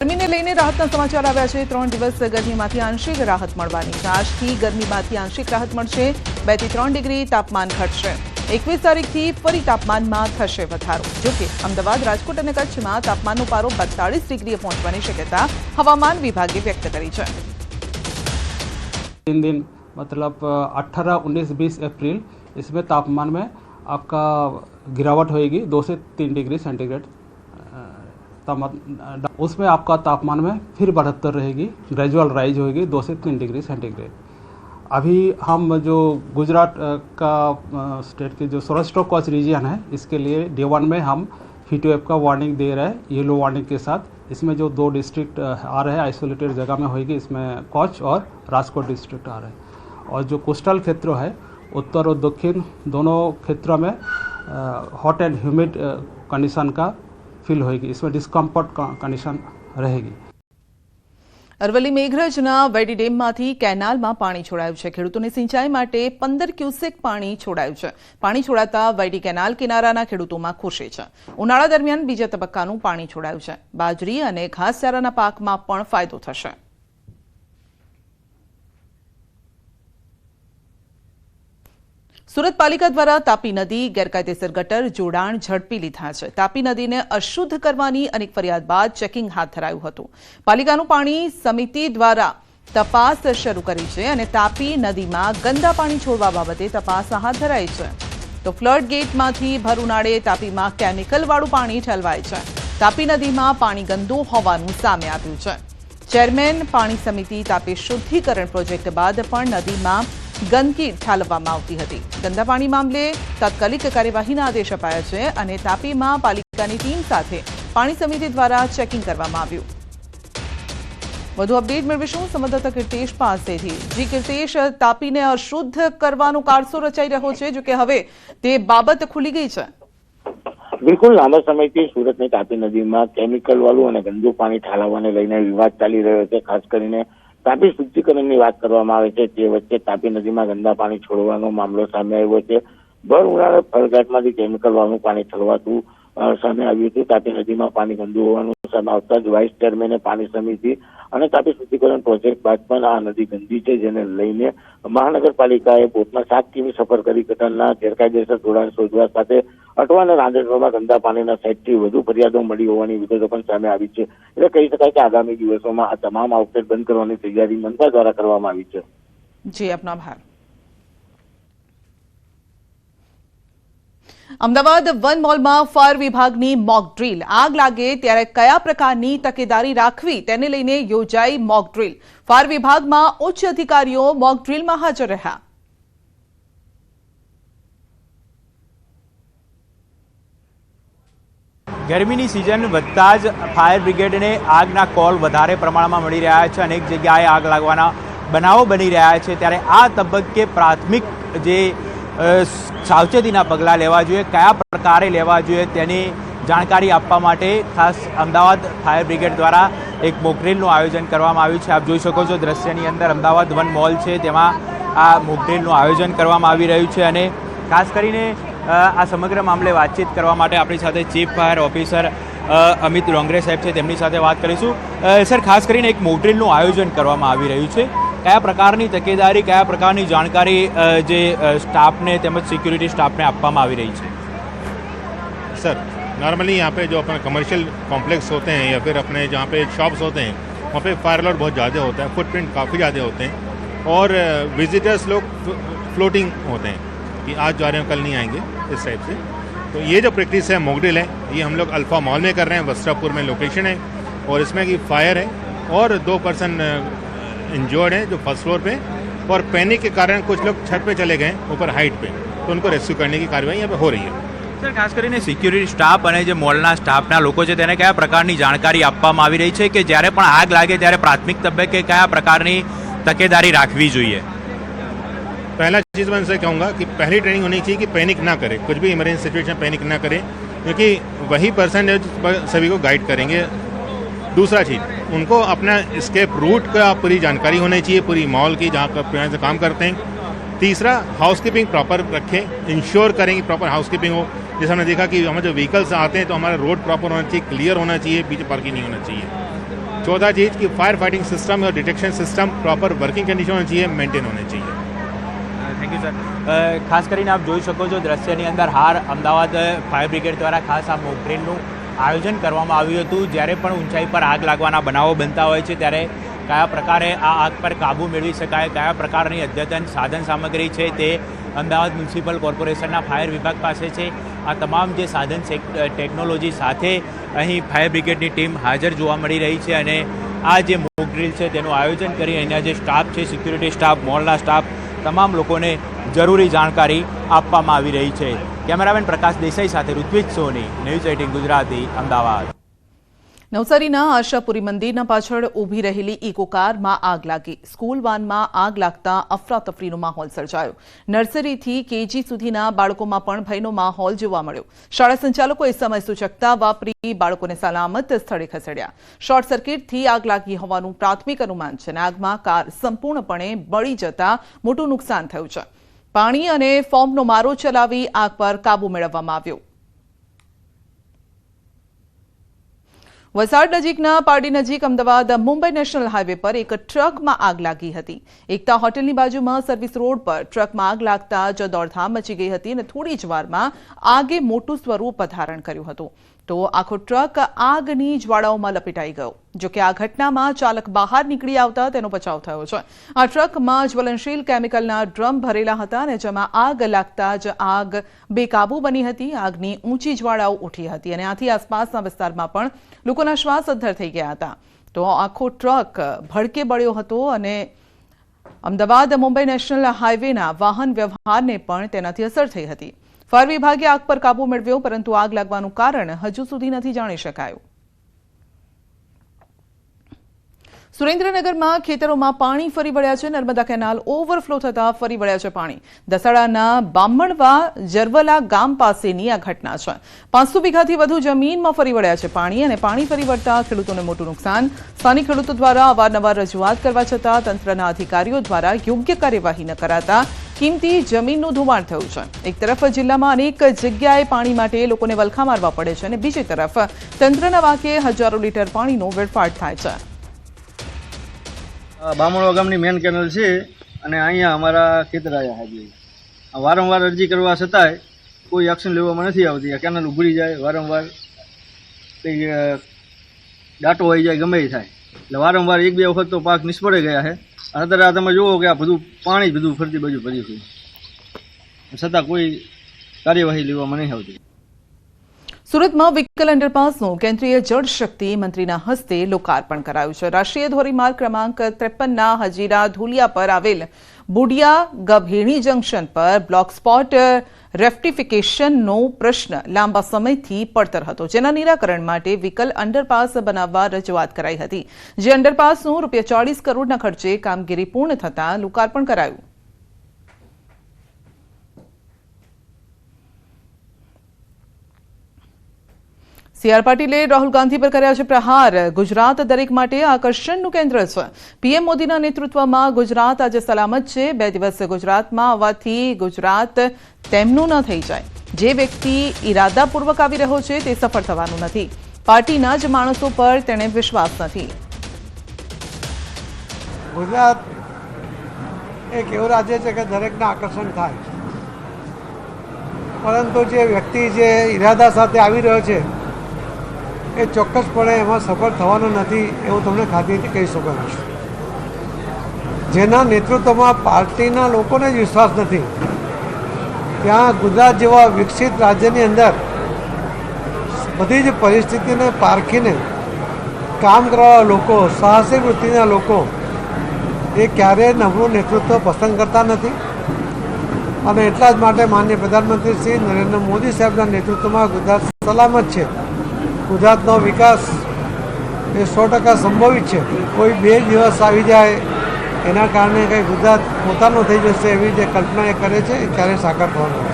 ગરમીને લઈને રાહતના સમાચાર આવ્યા છે ત્રણ દિવસ ગરમીમાંથી આંશિક રાહત મળવાની છે આજથી ગરમીમાંથી આંશિક રાહત મળશે બે થી ત્રણ ડિગ્રી તાપમાન ઘટશે એકવીસ તારીખથી ફરી તાપમાનમાં થશે વધારો જોકે અમદાવાદ રાજકોટ અને કચ્છમાં તાપમાનનો પારો બેતાળીસ ડિગ્રીએ પહોંચવાની શક્યતા હવામાન વિભાગે વ્યક્ત કરી છે तीन दिन मतलब अट्ठारह उन्नीस बीस अप्रैल इसमें तापमान में आपका गिरावट होएगी दो से तीन डिग्री सेंटीग्रेड अ, तापमान उसमें आपका तापमान में फिर बढ़ोत्तर रहेगी ग्रेजुअल राइज होगी दो से तीन डिग्री सेंटीग्रेड अभी हम जो गुजरात का स्टेट के जो सौराष्ट्र कच्छ रीजन है, इसके लिए डे वन में हम हीट वेव का वार्निंग दे रहे हैं येलो वार्निंग के साथ। इसमें जो दो डिस्ट्रिक्ट आ रहे हैं आइसोलेटेड जगह में होगी इसमें कच्छ और राजकोट डिस्ट्रिक्ट आ रहे हैं। और जो कोस्टल क्षेत्र है, उत्तर और दक्षिण दोनों क्षेत्रों में हॉट एंड ह्यूमिड कंडीशन का फील होगी इसमें डिस्कम्फर्ट कंडीशन रहेगी અરવલ્લી મેઘરજના વેડી ડેમમાંથી કેનાલમાં પાણી છોડાયું છે ખેડૂતોને સિંચાઈ માટે પંદર ક્યુસેક પાણી છોડાયું છે પાણી છોડાતા વેડી કેનાલ કિનારાના ખેડૂતોમાં ખુશી છે ઉનાળા દરમિયાન બીજા તબક્કાનું પાણી છોડાયું છે બાજરી અને ઘાસચારાના પાકમાં પણ ફાયદો થશે સુરત પાલિકા દ્વારા તાપી નદી, ગેરકાયદેસર ગટર, જોડાણ ઝડપી લીધા છે. તાપી નદીને અશુદ્ધ કરવાની અનેક ફરિયાદ બાદ ચેકિંગ હાથ ધરાયું હતું. પાલિકાનું પાણી સમિતિ દ્વારા તપાસ શરૂ કરી છે અને તાપી નદીમાં ગંદા પાણી છોડવા બાબતે તપાસ હાથ ધરાઈ છે. તો ફ્લડ ગેટમાંથી ભર ઉનાળે તાપીમાં કેમિકલવાળું પાણી ઠલવાય છે. તાપી નદીમાં પાણી ગંદુ હોવાનું સામે આવ્યું છે. ચેરમેન પાણી સમિતિ તાપી શુદ્ધિકરણ પ્રોજેક્ટ બાદ પણ નદીમાં ગંદકી ઠાલવવામાં આવતી હતી. ગંદા પાણી મામલે તાત્કાલિક કાર્યવાહીના આદેશ અપાયા છે અને તાપીમાં પાલિકાની ટીમ સાથે પાણી સમિતિ દ્વારા ચેકિંગ કરવામાં આવ્યું. વધુ અપડેટ મેળવીશું સંવાદદાતા કીર્તેશ પાસેથી. જી કીર્તેશ, તાપીને અશુદ્ધ કરવાનો કારસો રચાઈ રહ્યો છે જો કે હવે તે બાબત ખુલી ગઈ છે. બિલકુલ, લાંબા સમયથી સુરતની તાપી નદીમાં કેમિકલ વાળું અને ગંદુ પાણી ઠાલવવાને લઈને વિવાદ ચાલી રહ્યો છે, ખાસ કરીને તાપી શુદ્ધિકરણની વાત કરવામાં આવે છે, તે વચ્ચે તાપી નદીમાં ગંદા પાણી છોડવાનો મામલો સામે આવ્યો છે. ભર ઉનાળે ફળઘાટમાંથી કેમિકલ વાળું પાણી ઠલવાતું સામે આવ્યું હતું. તાપી નદીમાં પાણી ગંદુ હોવાનું સામે, આવતા જ વાઇસ ચેરમેને પાણી સમિતિ અને તાપી શુદ્ધિકરણ પ્રોજેક્ટ બાદ પણ આ નદી ગંદી છે, જેને લઈને મહાનગરપાલિકાએ બોટમાં સાત કિમી સફર કરી ગટરના ગેરકાયદેસર જોડાણ શોધવા સાથે અટવા અને રાંદેરમાં ગંદા પાણીના સેટથી વધુ ફરિયાદો મળી હોવાની વિગતો પણ સામે આવી છે. એટલે કહી શકાય કે આગામી દિવસોમાં આ તમામ આઉટલેટ બંધ કરવાની તૈયારી મનપા દ્વારા કરવામાં આવી છે. જી, આપનો આભાર. અમદાવાદ વન મોલમાં ફાયર વિભાગની મોક ડ્રીલ. આગ લાગે ત્યારે કયા પ્રકારની તકેદારી રાખવી તેને લઈને યોજાઈ મોક ડ્રીલ. ફાયર વિભાગમાં ઉચ્ચ અધિકારીઓ મોક ડ્રીલમાં હાજર રહ્યા. ગરમીની સિઝન વધતા જ ફાયર બ્રિગેડને આગના કોલ વધારે પ્રમાણમાં મળી રહ્યા છે અનેક જગ્યાએ આગ લાગવાના બનાવો બની રહ્યા છે. ત્યારે આ તબક્કે પ્રાથમિક જે સાવચેતીના પગલાં લેવા જોઈએ. કયા પ્રકારે લેવા જોઈએ તેની જાણકારી આપવા માટે ખાસ અમદાવાદ ફાયર બ્રિગેડ દ્વારા એક મોકડ્રીલનું આયોજન કરવામાં આવ્યું છે. આપ જોઈ શકો છો દ્રશ્યની અંદર અમદાવાદ વન મોલ છે. તેમાં આ મોકડ્રીલનું આયોજન કરવામાં આવી રહ્યું છે અને ખાસ કરીને આ સમગ્ર મામલે વાતચીત કરવા માટે આપણી સાથે chief fire officer Amit Rongre સાહેબ છે. તેમની સાથે વાત કરીશું. સર, ખાસ કરીને એક મોકડ્રીલનું આયોજન કરવામાં આવી રહ્યું છે. કયા પ્રકારની તકેદારી કયા પ્રકારની જાણકારી અ, જે અ, સ્ટાફને તેમજ સિક્યુરિટી સ્ટાફને આપવામાં આવી રહી છે सर नॉर्मली यहाँ पे जो अपना कमर्शियल कॉम्प्लेक्स होते हैं या फिर अपने जहाँ पे शॉप्स होते हैं वहाँ पे फायर अलर्ट बहुत ज़्यादा होता है फुटप्रिंट काफ़ी ज़्यादा होते हैं और विजिटर्स लोग फ्लोटिंग होते हैं कि आज जा रहे हैं कल नहीं आएंगे इस टाइप से तो ये जो प्रैक्टिस है मोगडिल है ये हम लोग अल्फ़ा मॉल में कर रहे हैं वस्त्रापुर में लोकेशन है और इसमें कि फायर है और दो पर्सन इंजर्ड हैं जो फर्स्ट फ्लोर पे और पैनिक के कारण कुछ लोग छत पे चले गए ऊपर हाइट पे तो उनको रेस्क्यू करने की कार्रवाई यहाँ पे हो रही है સર ખાસ કરીને સિક્યુરિટી સ્ટાફ અને જે મોલના સ્ટાફના લોકો છે તેને કયા પ્રકારની જાણકારી આપવામાં આવી રહી છે કે જ્યારે પણ આગ લાગે ત્યારે પ્રાથમિક તબક્કે કયા પ્રકારની તકેદારી રાખવી જોઈએ पहला चीज़ मैं उनसे कहूँगा कि पहली ट्रेनिंग होनी चाहिए कि पैनिक ना करें कुछ भी इमरजेंसी सिचुएशन पैनिक ना करें क्योंकि वही पर्सन है जो सभी को गाइड करेंगे दूसरा चीज़ उनको अपना स्केप रूट का पूरी जानकारी होनी चाहिए पूरी मॉल की जहाँ पर यहाँ से काम करते हैं तीसरा हाउसकीपिंग प्रॉपर रखें इंश्योर करें कि प्रॉपर हाउसकीपिंग हो जैसे हमने देखा कि हमारे जो व्हीकल्स आते हैं तो हमारा रोड प्रॉपर होना चाहिए क्लियर होना चाहिए बीच पार्किंग नहीं होना चाहिए चौथा चीज़ कि फायर फाइटिंग सिस्टम और detection system proper working condition होनी चाहिए मेंटेन होने चाहिए થેન્ક યુ સર ખાસ કરીને આપ જોઈ શકો છો દ્રશ્યની અંદર હાર અમદાવાદ ફાયર બ્રિગેડ દ્વારા ખાસ આ મોક ડ્રીલનું આયોજન કરવામાં આવ્યું હતું. જ્યારે પણ ઊંચાઈ પર આગ લાગવાના બનાવો બનતા હોય છે, ત્યારે કયા પ્રકારે આ આગ પર કાબૂ મેળવી શકાય, કયા પ્રકારની અદ્યતન સાધન સામગ્રી છે તે અમદાવાદ મ્યુનિસિપલ કોર્પોરેશનના ફાયર વિભાગ પાસે છે. આ તમામ જે સાધન ટેકનોલોજી સાથે અહીં ફાયર બ્રિગેડની ટીમ હાજર જોવા મળી રહી છે અને આ જે મોક છે તેનું આયોજન કરી અહીંના જે સ્ટાફ છે, સિક્યુરિટી સ્ટાફ, મોલના સ્ટાફ, તમામ લોકોને જરૂરી જાણકારી આપવામાં આવી રહી છે. કેમેરામેન પ્રકાશ દેસાઈ સાથે ઋત્વિજ સોની, ન્યૂઝ એટીન ગુજરાતી, અમદાવાદ. નવસારીના આશાપુરી મંદિરના પાછળ ઊભી રહેલી ઇકો કારમાં આગ લાગી. સ્કૂલ વાનમાં આગ લાગતા અફરાતફરીનો માહોલ સર્જાયો. નર્સરીથી કેજી સુધીના બાળકોમાં પણ ભયનો માહોલ જોવા મળ્યો. શાળા સંચાલકોએ સમય સૂચકતા વાપરી બાળકોને સલામત સ્થળે ખસેડ્યા. શોર્ટ સર્કિટથી આગ લાગી હોવાનું પ્રાથમિક અનુમાન છે અને આગમાં કાર સંપૂર્ણપણે બળી જતા મોટું નુકસાન થયું છે. પાણી અને ફોર્મનો મારો ચલાવી આગ પર કાબુ મેળવવામાં આવ્યો. વલસાડ નજીકના પારડી નજીક અમદાવાદ મુંબઈ નેશનલ હાઈવે પર એક ટ્રકમાં આગ લાગી હતી. એકતા હોટેલની બાજુમાં સર્વિસ રોડ પર ટ્રકમાં આગ લાગતા જ દોડધામ મચી ગઈ હતી અને થોડી જ વારમાં આગે મોટું સ્વરૂપ ધારણ કર્યું હતું. તો આખો ટ્રક આગની જ્વાળાઓમાં લપેટાઈ ગયો. જો કે આ ઘટનામાં ચાલક બહાર નીકળી આવતા તેનો બચાવ થયો છે. આ ટ્રકમાં જ્વલનશીલ કેમિકલના ડ્રમ ભરેલા હતા અને જેમાં આગ લાગતા જ આગ બેકાબુ બની હતી. આગની ઊંચી જ્વાળાઓ ઉઠી હતી અને આથી આસપાસના વિસ્તારમાં પણ લોકોના શ્વાસ અદ્ધર થઈ ગયા હતા. તો આખો ટ્રક ભડકે બળ્યો હતો અને અમદાવાદ મુંબઈ નેશનલ હાઈવેના વાહન વ્યવહારને પણ તેનાથી અસર થઈ હતી. ફાયર વિભાગે આગ પર કાબુ મેળવ્યો, પરંતુ આગ લાગવાનું કારણ હજુ સુધી નથી જાણી શકાયું. સુરેન્દ્રનગરમાં ખેતરોમાં પાણી ફરી વળ્યા છે. નર્મદા કેનાલ ઓવરફ્લો થતા ફરી વળ્યા છે પાણી. દસાડાના બામણવા જરવલા ગામ પાસેની આ ઘટના છે. પાંચસો વીઘાથી વધુ જમીનમાં ફરી વળ્યા છે પાણી અને પાણી ફરી વળતા ખેડૂતોને મોટું નુકસાન. સ્થાનિક ખેડૂતો દ્વારા અવારનવાર રજૂઆત કરવા છતાં તંત્રના અધિકારીઓ દ્વારા યોગ્ય કાર્યવાહી ન કરાતા કિંમતી જમીનનું ધોવાણ થયું છે. એક તરફ જિલ્લામાં અનેક જગ્યાએ પાણી માટે લોકોને વલખા મારવા પડે છે અને બીજી તરફ તંત્રના વાંકે હજારો લીટર પાણીનો વેડફાટ થાય છે. બામણવા ગામની મેન કેનલ છે અને અહીંયા અમારા ખેતરાયા હાજરી હાજી વારંવાર અરજી કરવા છતાંય કોઈ એક્શન લેવામાં નથી આવતી. આ કેનલ ઉભરી જાય, વારંવાર કંઈ દાટો આવી જાય, ગમે થાય. એટલે વારંવાર એક બે વખત તો પાક નિષ્ફળ ગયા છે. અત્યારે આ તમે જુઓ કે આ બધું પાણી બધું ફરતી બાજુ ભર્યું છે. છતાં કોઈ કાર્યવાહી લેવામાં નહીં આવતી. સુરતમાં વિકલ અંડરપાસનું કેન્દ્રીય જળશક્તિ મંત્રીના હસ્તે લોકાર્પણ કરાયું છે. રાષ્ટ્રીય ધોરીમાર્ગ ક્રમાંક ત્રેપનના હજીરા ધુલિયા પર આવેલ બુડિયા ગભેણી જંકશન પર બ્લોક સ્પોટ રેફ્ટિફિકેશનનો પ્રશ્ન લાંબા સમયથી પડતર હતો. જેના નિરાકરણ માટે વિકલ અંડરપાસ બનાવવા રજૂઆત કરાઈ હતી. જે અંડરપાસનું રૂપિયા ચાળીસ કરોડના ખર્ચે કામગીરી પૂર્ણ થતાં લોકાર્પણ કરાયું. સી આર પાટીલે રાહુલ ગાંધી પર કર્યા છે પ્રહાર. ગુજરાત દરેક માટે આકર્ષણનું કેન્દ્ર છે. પીએમ મોદીના નેતૃત્વમાં ગુજરાત આજે સલામત છે. બે દિવસ ગુજરાતમાં આવવાથી ગુજરાત તેમનું ન થઈ જાય. જે વ્યક્તિ ઇરાદાપૂર્વક આવી રહ્યો છે તે સફળ થવાનું નથી. પાર્ટીના જ માણસો પર તેણે વિશ્વાસ નથી. ગુજરાત એક એવું રાજ્ય છે કે દરેકને આકર્ષણ થાય પરંતુ જે વ્યક્તિ જે ઈરાદા સાથે આવી રહ્યો છે એ ચોક્કસપણે એમાં સફળ થવાનો નથી એવું તમને ખાતરીથી કહી શકો જેના નેતૃત્વમાં પાર્ટીના લોકોને જ વિશ્વાસ નથી. ત્યાં ગુજરાત જેવા વિકસિત રાજ્યની અંદર બધી જ પરિસ્થિતિને પારખીને કામ કરવાવાળા લોકો, સાહસિક વૃત્તિના લોકો એ ક્યારેય નબળું નેતૃત્વ પસંદ કરતા નથી. અને એટલા જ માટે માન્ય પ્રધાનમંત્રી શ્રી નરેન્દ્ર મોદી સાહેબના નેતૃત્વમાં ગુજરાત સલામત છે. ગુજરાતનો વિકાસ એ સો ટકા સંભવિત છે. કોઈ બે દિવસ આવી જાય એના કારણે કંઈ ગુજરાત પોતાનું થઈ જશે એવી જે કલ્પના એ કરે છે એ ક્યારેય સાકાર થવાનું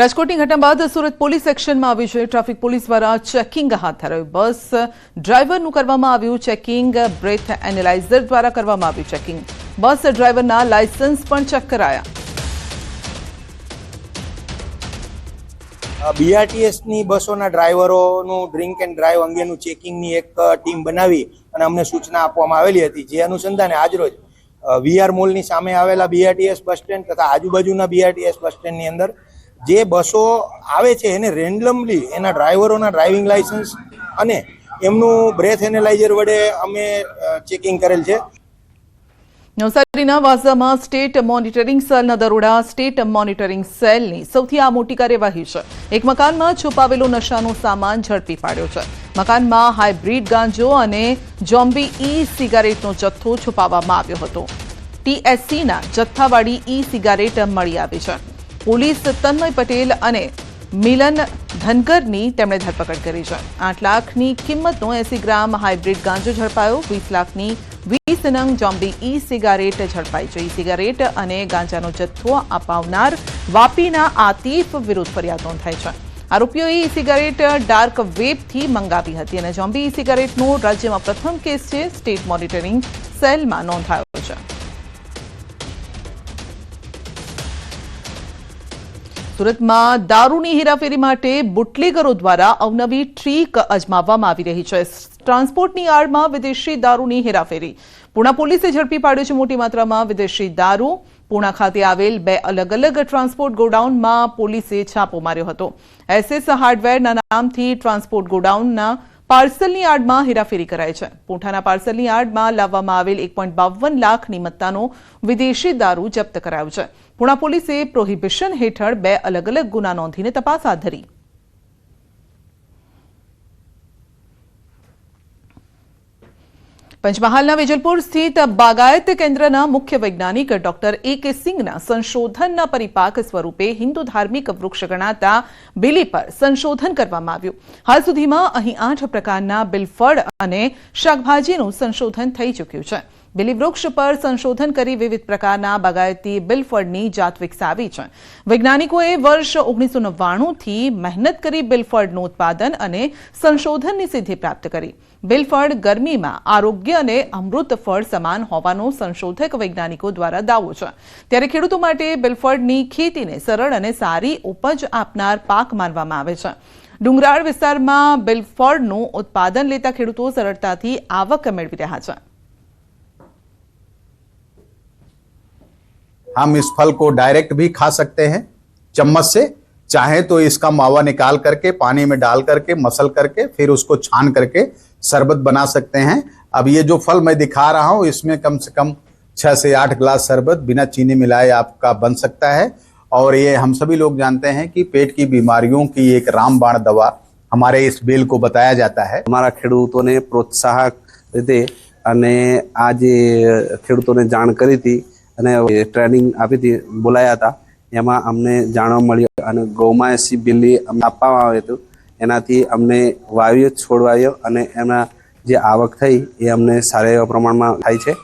રાજકોટની ઘટના બાદ સુરત પોલીસ એક્શનમાં આવી છે. ટ્રાફિક પોલીસ દ્વારા ચેકિંગ હાથ ધરાયું. બસ ડ્રાઈવરનું કરવામાં આવ્યું ચેકિંગ. બ્રેથ એનાલાઇઝર દ્વારા કરવામાં આવ્યું ચેકિંગ. બસ ડ્રાઈવરના લાયસન્સ પણ ચેક કરાયા. બીઆરટીએસની બસોના ડ્રાઈવરોનું ડ્રિંક એન્ડ ડ્રાઈવ અંગેનું ચેકિંગની એક ટીમ બનાવી અને અમને સૂચના આપવામાં આવેલી હતી, જે અનુસંધાને આજરોજ વીઆર મોલની સામે આવેલા બીઆરટીએસ બસ સ્ટેન્ડ તથા આજુબાજુના બીઆરટીએસ બસ સ્ટેન્ડની અંદર જે બસો આવે છે એને રેન્ડમલી એના ડ્રાઈવરોના ડ્રાઇવિંગ લાઇસન્સ અને એમનું બ્રેથ એનેલાઇઝર વડે અમે ચેકિંગ કરેલ છે. નવસારીના વાઝામાં સ્ટેટ મોનિટરિંગ સેલના દરોડા સ્ટેટ મોનિટરિંગ સેલની સૌથી આ મોટી કાર્યવાહી છે. એક મકાનમાં છુપાવેલો નશાનો સામાન ઝડપી પાડ્યો છે. મકાનમાં હાઇબ્રિડ ગાંજો અને જોમ્બી ઈ સિગારેટનો જથ્થો છુપાવવામાં આવ્યો હતો. ટીએસસીના જથ્થાવાળી ઈ સિગારેટ મળી આવી છે. પોલીસ તન્મય પટેલ અને મિલન ધનકરની તેમણે ધરપકડ કરી છે. આઠ લાખની કિંમતનો એસી ગ્રામ હાઇબ્રિડ ગાંજો ઝડપાયો. વીસ લાખની વીસ નંગ જોમ્બી ઈ સિગારેટ ઝડપાઈ છે. ઈ સિગારેટ અને ગાંજાનો જથ્થો અપાવનાર વાપીના આતિફ વિરુદ્ધ ફરિયાદ નોંધાઈ છે. આરોપીઓએ ઈ સિગારેટ ડાર્ક વેબથી મંગાવી હતી અને જોમ્બી ઈ સિગારેટનો રાજ્યમાં પ્રથમ કેસ છે. સ્ટેટ મોનિટરિંગ સેલમાં નોંધાયો છે. સુરતમાં દારૂની હેરાફેરી માટે બુટલેગરો દ્વારા અવનવી ટ્રીક અજમાવવામાં આવી રહી છે. ટ્રાન્સપોર્ટની આડમાં વિદેશી દારૂની હેરાફેરી. પુણા પોલીસે ઝડપી પાડ્યો છે મોટી માત્રામાં વિદેશી દારૂ. પુણા ખાતે આવેલ બે અલગ અલગ ટ્રાન્સપોર્ટ ગોડાઉનમાં પોલીસે છાપો માર્યો હતો. એસએસ હાર્ડવેરના નામથી ટ્રાન્સપોર્ટ ગોડાઉનના પાર્સલની આડમાં હેરાફેરી કરાય છે. પૂંઠાના પાર્સલની આડમાં લાવવામાં આવેલ એક પોઈન્ટ બાવન લાખની મત્તાનો વિદેશી દારૂ જપ્ત કરાયો છે. પુણા પોલીસે પ્રોહિબિશન હેઠળ બે અલગ અલગ ગુના નોંધીને તપાસ હાથ ધરી. પંચમહાલના વેજલપુર સ્થિત બાગાયત કેન્દ્રના મુખ્ય વૈજ્ઞાનિક ડોક્ટર એ કે સિંઘના સંશોધનના પરિપાક સ્વરૂપે હિન્દુ ધાર્મિક વૃક્ષ ગણાતા બિલી પર સંશોધન કરવામાં આવ્યું. હાલ સુધીમાં અહીં આઠ પ્રકારના બિલફળ અને શાકભાજીનું સંશોધન થઈ ચૂક્યું છે. બિલી વૃક્ષ પર સંશોધન કરી વિવિધ પ્રકારના બાગાયતી બિલફળની જાત વિકસાવી છે. વૈજ્ઞાનિકોએ વર્ષ ઓગણીસો નવ્વાણુંથી મહેનત કરી બિલફળનું ઉત્પાદન અને સંશોધનની સિદ્ધિ પ્રાપ્ત કરી. બિલફળ ગરમીમાં આરોગ્ય અને અમૃત ફળ સમાન હોવાનો સંશોધક વૈજ્ઞાનિકો દ્વારા દાવો છે ત્યારે ખેડૂતો માટે બિલફળની ખેતીને સરળ અને સારી ઉપજ આપનાર પાક માનવામાં આવે છે ડુંગરાળ વિસ્તારમાં બિલફળનું ઉત્પાદન લેતા ખેડૂતો સરળતાથી આવક મેળવી રહ્યા છે हम इस फल को डायरेक्ट भी खा सकते हैं चम्मच से चाहे तो इसका मावा निकाल करके पानी में डाल करके मसल करके फिर उसको छान करके शरबत बना सकते हैं अब ये जो फल मैं दिखा रहा हूँ इसमें कम से कम छह से आठ गिलास शरबत बिना चीनी मिलाए आपका बन सकता है और ये हम सभी लोग जानते हैं कि पेट की बीमारियों की एक रामबाण दवा हमारे इस बेल को बताया जाता है અમારા ખેડૂતોને પ્રોત્સાહક રીતે અને આ જે ખેડૂતોને જાણ કરી હતી અને ટ્રેનિંગ આપી હતી બોલાયા હતા એમાં અમને જાણવા મળ્યું અને ગૌમાયસી બિલ્લી આપવામાં આવ્યું હતું. એનાથી અમને વાવ્યો છોડવાયો અને એના જે આવક થઈ એ અમને સારા એવા પ્રમાણમાં થાય છે.